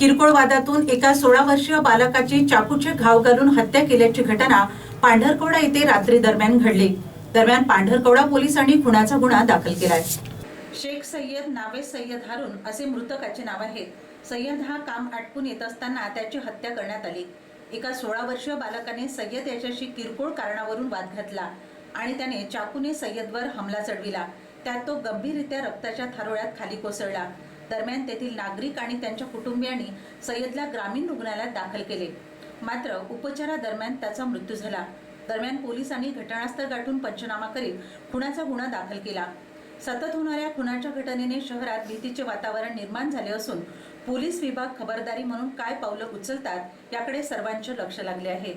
किरकोळ वादातून एका सोळा वर्षीय बालकाची चाकूचे घाव घालून हत्या केल्याची घटना पांढरकवडा येथे रात्री दरम्यान घडली. दरम्यान पांढरकवडा पोलिसांनी खुनाचा गुन्हा दाखल केलाय. शेख सय्यद नावे सय्यद हारून असे मृतकाचे नाव आहे सय्यद हा काम आटपून येत असताना त्याची हत्या करण्यात आली. एका सोळा वर्षीय बालकाने सय्यद याच्याशी किरकोळ कारणावरून वाद घातला आणि त्याने चाकूने सय्यदवर हमला चढविला. त्यात तो गंभीररित्या रक्ताच्या थारोळ्यात खाली कोसळला. दरम्यान तेथील नागरिक आणि त्यांच्या कुटुंबियांनी सय्यदला ग्रामीण रुग्णालयात दाखल केले. मात्र उपचारादरम्यान त्याचा मृत्यू झाला. दरम्यान पोलिसांनी घटनास्थळ गाठून पंचनामा करीत खुनाचा गुन्हा दाखल केला. सतत होणाऱ्या खुनाच्या घटनेने शहरात भीतीचे वातावरण निर्माण झाले असून पोलीस विभाग खबरदारी म्हणून काय पावलं उचलतात याकडे सर्वांचे लक्ष लागले आहे.